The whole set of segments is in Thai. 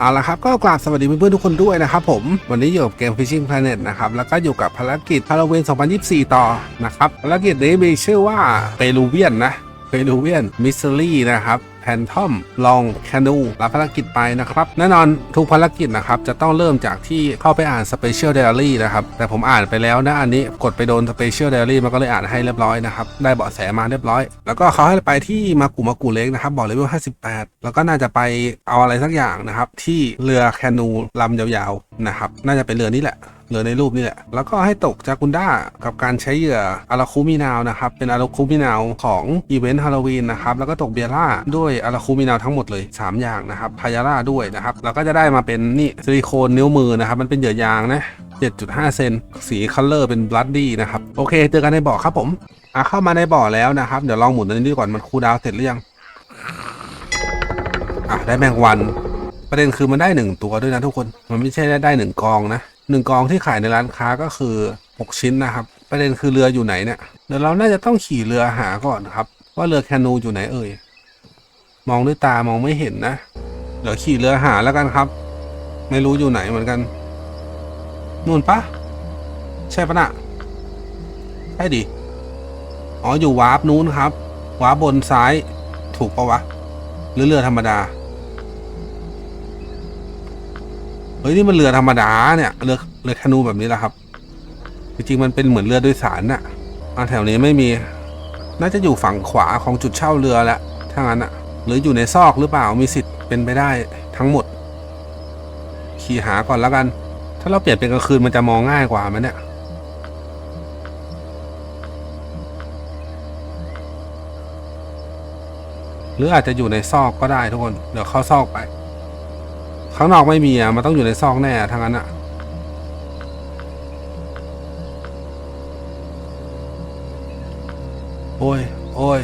เอาละครับก็กราบสวัสดีเพื่อนๆทุกคนด้วยนะครับผม วันนี้อยู่กับเกม Fishing Planet นะครับ แล้วก็อยู่กับภารกิจฮาโลวีน2024 ต่อนะครับ ภารกิจนี้มีชื่อว่าเปรูเวียนนะเปรูเวียนมิสซิลี่นะครับ แพนทอมลองแคนูรับภารกิจไปนะครับ แน่นอนทุกภารกิจนะครับ จะต้องเริ่มจากที่เข้าไปอ่าน Special Diary นะครับ แต่ผมอ่านไปแล้วนะอันนี้กดไปโดน Special Diary มันก็เลยอ่านให้เรียบร้อยนะครับ ได้เบาะแสมาเรียบร้อย แล้วก็เขาให้ไปที่มากุมากุเล็กนะครับบอกเลเวล58 แล้วก็น่าจะไปเอาอะไรสักอย่างนะครับที่เรือแคนูลำยาวๆนะครับน่าจะเป็นเรือนี้แหละ เรือในรูปนี่แหละ แล้วก็ให้ตกจากุนด้ากับการใช้เหยื่ออาราคูมินาวนะครับ เป็นอาราคูมินาวของอีเวนต์ฮาโลวีนนะครับ แล้วก็ตกเบียร่าด้วยอาราคูมินาวทั้งหมดเลย 3 อย่างนะครับพายาร่าด้วยนะครับ แล้วก็จะได้มาเป็นนี่ซิลิโคนนิ้วมือนะครับ มันเป็นเหยื่อยางนะ7.5 เซน สีคัลเลอร์เป็นบลัดดี้นะครับ โอเค เจอกันในบ่อครับผมอะเข้ามาในบ่อแล้วนะครับ เดี๋ยวลองหมุนอันนี้ดูก่อน มันคูลดาวเสร็จหรือยัง อะ ได้แมงวัน ประเด็นคือมันได้หนึ่งตัวด้วยนะทุกคน มันไม่ใช่ได้ได้หนึ่งกองนะ หนึ่งกองที่ขายในร้านค้าก็คือ 6 ชิ้นนะครับ ประเด็นคือเรืออยู่ไหนเนี่ยเดี๋ยวเราน่าจะต้องขี่เรือหาก่อนครับ ว่าเรือแคนูอยู่ไหนเอ่ยมองด้วยตามองไม่เห็นนะ เดี๋ยวขี่เรือหาแล้วกันครับ ไม่รู้อยู่ไหนเหมือนกันนู่นปะใช่ปะนะใช่ดิอ๋ออยู่วาร์ปนู้นครับวาร์ปบนซ้าย ถูกปะวะ หรือเรือธรรมดา เฮ้ยนี่มันเรือธรรมดาเนี่ยเรือเรือแคนูแบบนี้แหละครับ จริงๆมันเป็นเหมือนเรือโดยสารน่ะอ่าแถวนี้ไม่มี น่าจะอยู่ฝั่งขวาของจุดเช่าเรือละถ้างั้นอะหรืออยู่ในซอกหรือเปล่ามีสิทธิ์เป็นไปได้ทั้งหมด ขี่หาก่อนแล้วกัน ถ้าเราเปลี่ยนเป็นกลางคืนมันจะมองง่ายกว่าไหมเนี่ยหรืออาจจะอยู่ในซอกก็ได้ทุกคน เดี๋ยวเข้าซอกไป ข้างนอกไม่มีอะ มันต้องอยู่ในซอกแน่ทั้งนั้นอะ โอ้ย โอ้ย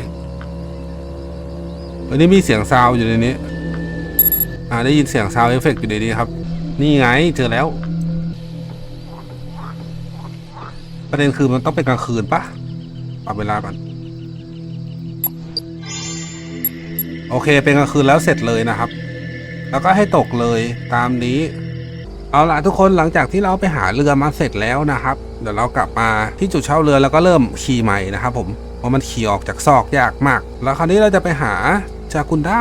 วันนี้มีเสียงซาวอยู่ในนี้ อ่าได้ยินเสียงซาวเอฟเฟกต์อยู่ในนี้ครับ นี่ไงเจอแล้ว ประเด็นคือมันต้องเป็นกลางคืนปะปรับเวลาก่อนโอเค เป็นกลางคืนแล้วเสร็จเลยนะครับ แล้วก็ให้ตกเลยตามนี้ เอาละทุกคนหลังจากที่เราไปหาเรือมาเสร็จแล้วนะครับ เดี๋ยวเรากลับมาที่จุดเช่าเรือแล้วก็เริ่มขี่ใหม่นะครับผมเพราะมันขี่ออกจากซอกยากมาก แล้วคราวนี้เราจะไปหาจากุนด้า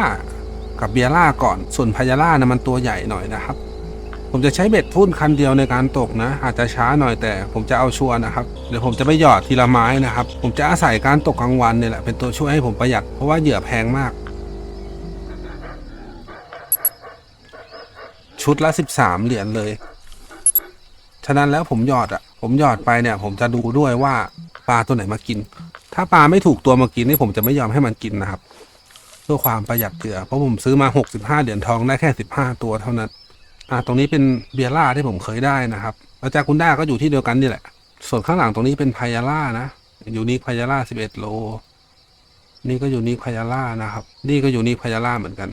กับเบียร่าก่อนส่วนพายาร่านะมันตัวใหญ่หน่อยนะครับ ผมจะใช้เบ็ดทุ่นคันเดียวในการตกนะ อาจจะช้าหน่อยแต่ผมจะเอาชัวร์นะครับเดี๋ยวผมจะไม่หยอดทีละไม้นะครับ ผมจะอาศัยการตกกลางวันเนี่ยแหละเป็นตัวช่วยให้ผมประหยัดเพราะว่าเหยื่อแพงมาก ชุดละ13เหรียญเลย ฉะนั้นแล้วผมหยอดอะ ผมหยอดไปเนี่ย ผมจะดูด้วยว่าปลาตัวไหนมากิน ถ้าปลาไม่ถูกตัวมากินนี่ผมจะไม่ยอมให้มันกินนะครับ เพื่อความประหยัดเหยื่อเพราะผมซื้อมา65เหรียญทองได้แค่15ตัวเท่านั้น อ่า ตรงนี้เป็นเบียร่าที่ผมเคยได้นะครับแล้วจากุนด้าก็อยู่ที่เดียวกันนี่แหละ ส่วนข้างหลังตรงนี้เป็นพายาร่านะอยู่นิคพายาร่า11โล นี่ก็อยู่นิคพายาร่านะครับ นี่ก็อยู่นิคพายาร่าเหมือนกัน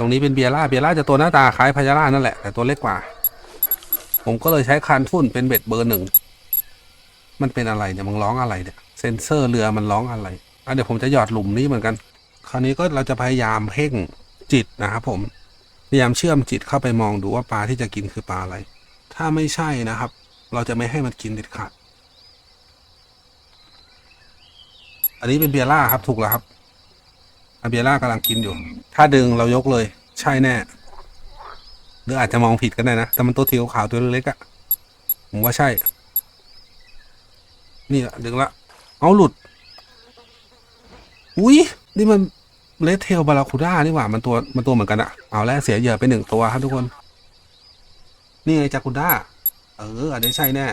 ตรงนี้เป็นเบียร่าเบียร่าจะตัวหน้าตาคล้ายพายาร่านั่นแหละแต่ตัวเล็กกว่า ผมก็เลยใช้คันทุ่นเป็นเบ็ดเบอร์หนึ่งมันเป็นอะไรเนี่ยมันร้องอะไรเนี่ยเซนเซอร์เรือมันร้องอะไรอะเดี๋ยวผมจะหยอดหลุมนี้เหมือนกัน คราวนี้ก็เราจะพยายามเพ่งจิตนะครับผมพยายามเชื่อมจิตเข้าไปมองดูว่าปลาที่จะกินคือปลาอะไร ถ้าไม่ใช่นะครับ เราจะไม่ให้มันกินเด็ดขาดอันนี้เป็นเบียร่าครับถูกแล้วครับ อาเบียร่ากำลังกินอยู่ ถ้าดึงเรายกเลย ใช่แน่ หรืออาจจะมองผิดก็ได้นะ แต่มันตัวทีขาวตัวเล็กอะผมว่าใช่ นี่ละดึงละ เอาหลุด อุ้ยนี่มันเลเทลบาราคูด้านี่หว่า มันตัวมันตัวเหมือนกันอะเอาแล้วเสียเหยื่อไปหนึ่งตัวครับทุกคน นี่ไงจากุนด้า เอออันนี้ใช่แน่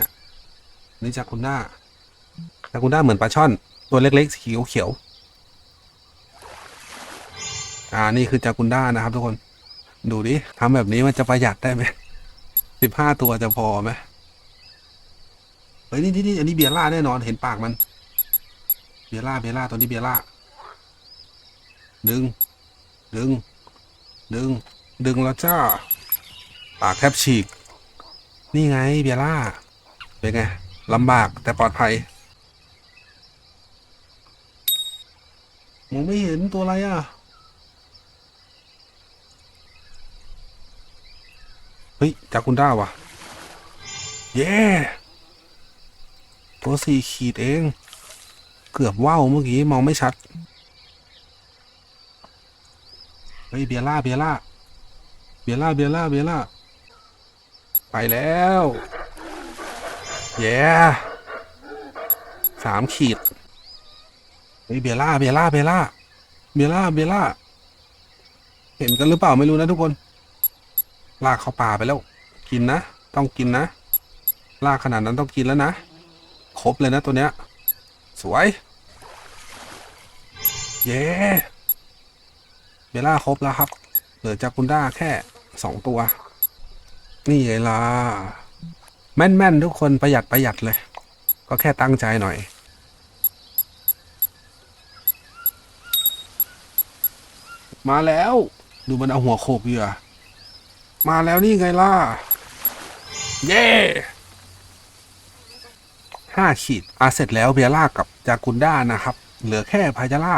นี่จากุนด้าจากุนด้าเหมือนปลาช่อน ตัวเล็กๆสีเขียวๆ อ่านี่คือจากุนด้านะครับ ทุกคน ดูดิทำแบบนี้มันจะประหยัดได้ไหมสิบห้าตัวจะพอไหมเฮ้ยนี่นี่นี่อันนี้เบียร่าแน่นอนเห็นปากมัน เบียร่าเบียร่าตัวนี้เบียร่าดึง ดึง ดึง ดึงแล้วจ้า ปากแทบฉีก นี่ไงเบียร่า เป็นไงลำบากแต่ปลอดภัยมองไม่เห็นตัวอะไรอะ เฮ้ย จากคุณด้าวะเย้ตัวสี่ขีดเอง เกือบว่าวเมื่อกี้มองไม่ชัด เฮ้ย เบียร่า เบียร่า เบียร่า เบียร่า เบียร่า ไปแล้ว เย้สามขีด เฮ้ย เบียร่า เบียร่า เบียร่า เบียร่า เบียร่า เห็นกันหรือเปล่าไม่รู้นะทุกคน ลากเข้าป่าไปแล้ว กินนะ ต้องกินนะ ลากขนาดนั้นต้องกินแล้วนะ ครบเลยนะตัวเนี้ย สวย เย้เบล่าครบแล้วครับ เหลือจากกุนด้าแค่สองตัว นี่ไงล่ะ แม่นๆทุกคนประหยัดประหยัดเลย ก็แค่ตั้งใจหน่อยมาแล้ว ดูมันเอาหัวโขกเหยื่อ มาแล้วนี่ไงล่ะ เย้ห้าขีดอาเสร็จแล้วเบียร่ากับจากุนด้านะครับ เหลือแค่พายาร่า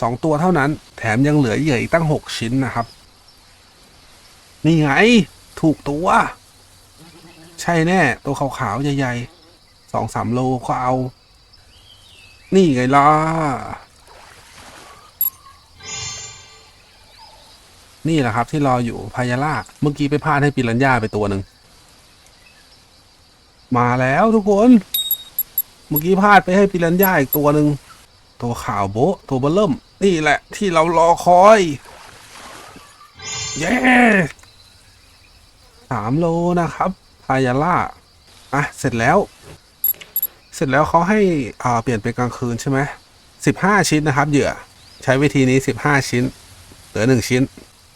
สองตัวเท่านั้น แถมยังเหลือเหยื่ออีกตั้งหกชิ้นนะครับ นี่ไง ถูกตัว ใช่แน่ ตัวขาวๆใหญ่ๆสองสามโลก็เอา นี่ไงล่ะ นี่แหละครับที่รออยู่พายาล่าเมื่อกี้ไปพลาดให้ปิรันย่าไปตัวหนึ่งมาแล้วทุกคน เมื่อกี้พลาดไปให้ปิรันย่าอีกตัวหนึ่งตัวขาวโบตัวเบลเริ่ม นี่แหละที่เรารอคอยเย้สามโลนะครับพายาล่าอะเสร็จแล้ว เสร็จแล้วเขาให้อ่าเปลี่ยนเป็นกลางคืนใช่ไหมสิบห้าชิ้นนะครับเหยื่อ ใช้วิธีนี้สิบห้าชิ้น เหลือหนึ่งชิ้น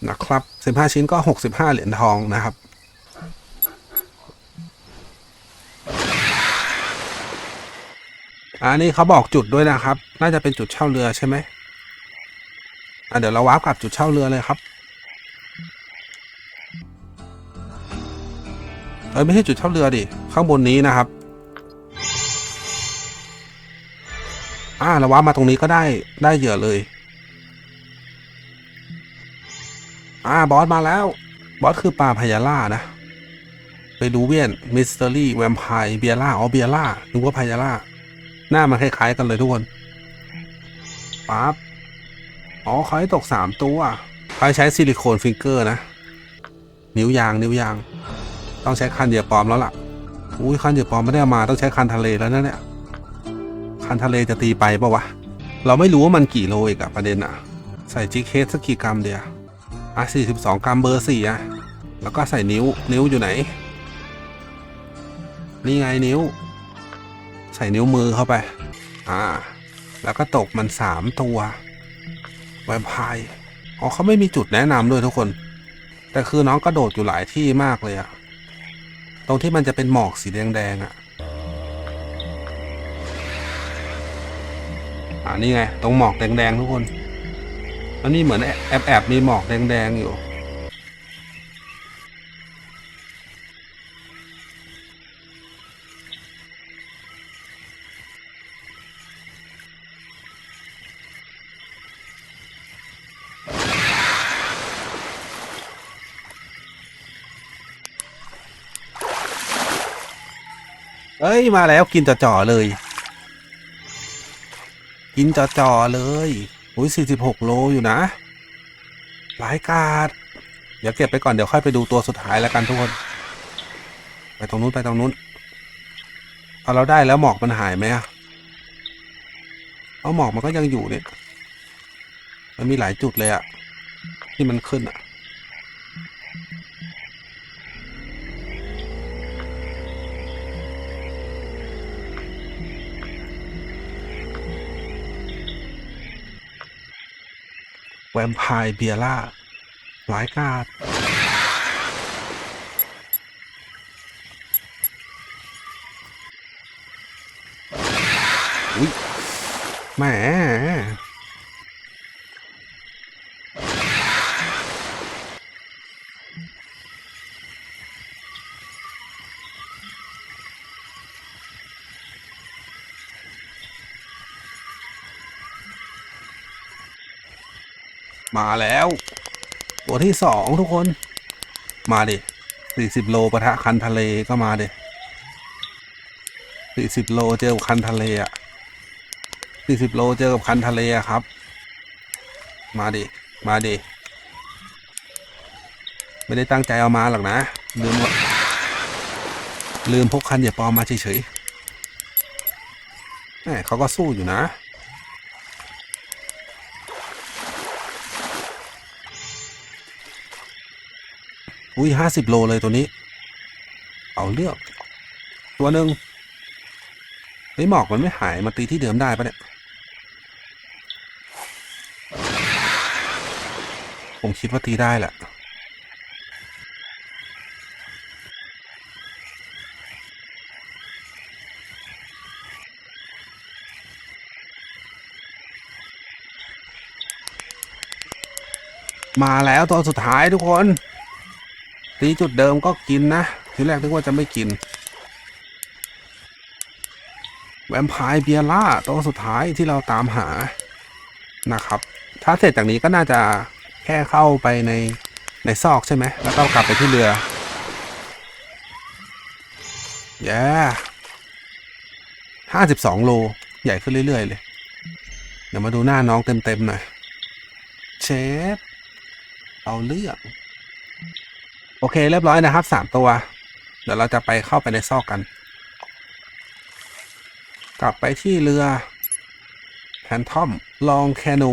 นะครับสิบห้าชิ้นก็หกสิบห้าเหรียญทองนะครับ อันนี้เขาบอกจุดด้วยนะครับ น่าจะเป็นจุดเช่าเรือใช่ไหมอะเดี๋ยวเราวาร์ปกลับจุดเช่าเรือเลยครับเอ้ยไม่ใช่จุดเช่าเรือดิข้างบนนี้นะครับอ่าเราวาร์ปมาตรงนี้ก็ได้ได้เหยื่อเลย อ่าบอสมาแล้ว บอสคือปลาพยาล่านะ ไปดูเวียนมิสเตอรี่แวมไพร์เบียร่าอ๋อเบียร่านึกว่าพยาล่า หน้ามันคล้ายๆกันเลยทุกคนปั๊บอ๋อเขาให้ตกสามตัวเขาใช้ซิลิโคนฟิงเกอร์นะ นิ้วยางนิ้วยาง ต้องใช้คันเหยื่อปลอมแล้วล่ะ อุ้ยคันเหยื่อปลอมไม่ได้อมาต้องใช้คันทะเลแล้วนะเนี่ย คันทะเลจะตีไปปะวะ เราไม่รู้ว่ามันกี่โลอีกอะประเด็นอะใส่จิกเคสสักกี่กรัมเดียว อะสี่สิบสองกรัมเบอร์สี่อะ แล้วก็ใส่นิ้ว นิ้วอยู่ไหน นี่ไงนิ้ว ใส่นิ้วมือเข้าไป อ่า แล้วก็ตกมันสามตัวแวมไพร์อ๋อเขาไม่มีจุดแนะนำด้วยทุกคน แต่คือน้องกระโดดอยู่หลายที่มากเลยอะตรงที่มันจะเป็นหมอกสีแดงๆอะอ่านี่ไง ตรงหมอกแดงๆทุกคน อันนี้เหมือนแอบแอบๆมีหมอกแดง ๆ อยู่ เอ้ย มาแล้วกินจ่อๆเลย กินจ่อๆเลย อุ้ยสี่สิบหกโลอยู่นะหลายกาดเดี๋ยวเก็บไปก่อนเดี๋ยวค่อยไปดูตัวสุดท้ายแล้วกันทุกคน ไปตรงนู้นไปตรงนู้น เอาเราได้แล้วหมอกมันหายไหมอะเอาหมอกมันก็ยังอยู่เนี่ย มันมีหลายจุดเลยอะที่มันขึ้นอะ แวมไพร์เบียร่าหลายกาดอุ้ยแหม มาแล้ว ตัวที่สองทุกคน มาดิสี่สิบโลปะทะคันทะเลก็มาด็สี่สิบโลเจอกับคันทะเลอะสี่สิบโลเจอกับคันทะเลอะครับ มาดิ มาดิ ไม่ได้ตั้งใจเอามาหรอกนะ ลืมลืมพกคันอย่าปลอมมาเฉยๆเขาก็สู้อยู่นะ อุ้ยห้าสิบโลเลยตัวนี้ เอาเลือก ตัวหนึ่งไอ้ยหมอกมันไม่หายมาตีที่เดิมได้ปะเนี่ย ผมคิดว่าตีได้แหละมาแล้วตัวสุดท้ายทุกคน ตีจุดเดิมก็กินนะ ทีแรกนึกว่าจะไม่กิน แวมไพร์เบียร่าตัวสุดท้ายที่เราตามหานะครับ ถ้าเสร็จจากนี้ก็น่าจะแค่เข้าไปในในซอกใช่ไหม แล้วก็กลับไปที่เรือแย่ห้าสิบสองโล ใหญ่ขึ้นเรื่อย ๆ เลย เดี๋ยวมาดูหน้าน้องเต็ม ๆ หน่อย เชฟ เอาเรื่อง โอเค เรียบร้อยนะครับสามตัว เดี๋ยวเราจะไปเข้าไปในซอกกัน กลับไปที่เรือแพนทอมลองแคนู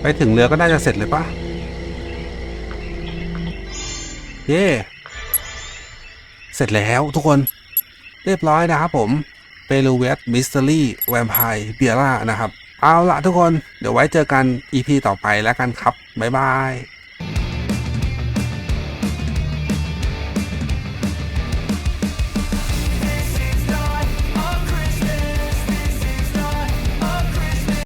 ไปถึงเรือก็น่าจะเสร็จเลยปะเย่เสร็จแล้วทุกคน เรียบร้อยนะครับผม เปรูเวสมิสเตอรี่แวมไพร์เบียร่านะครับ เอาละทุกคนเดี๋ยวไว้เจอกัน EP ต่อไปแล้วกันครับ บ๊ายบาย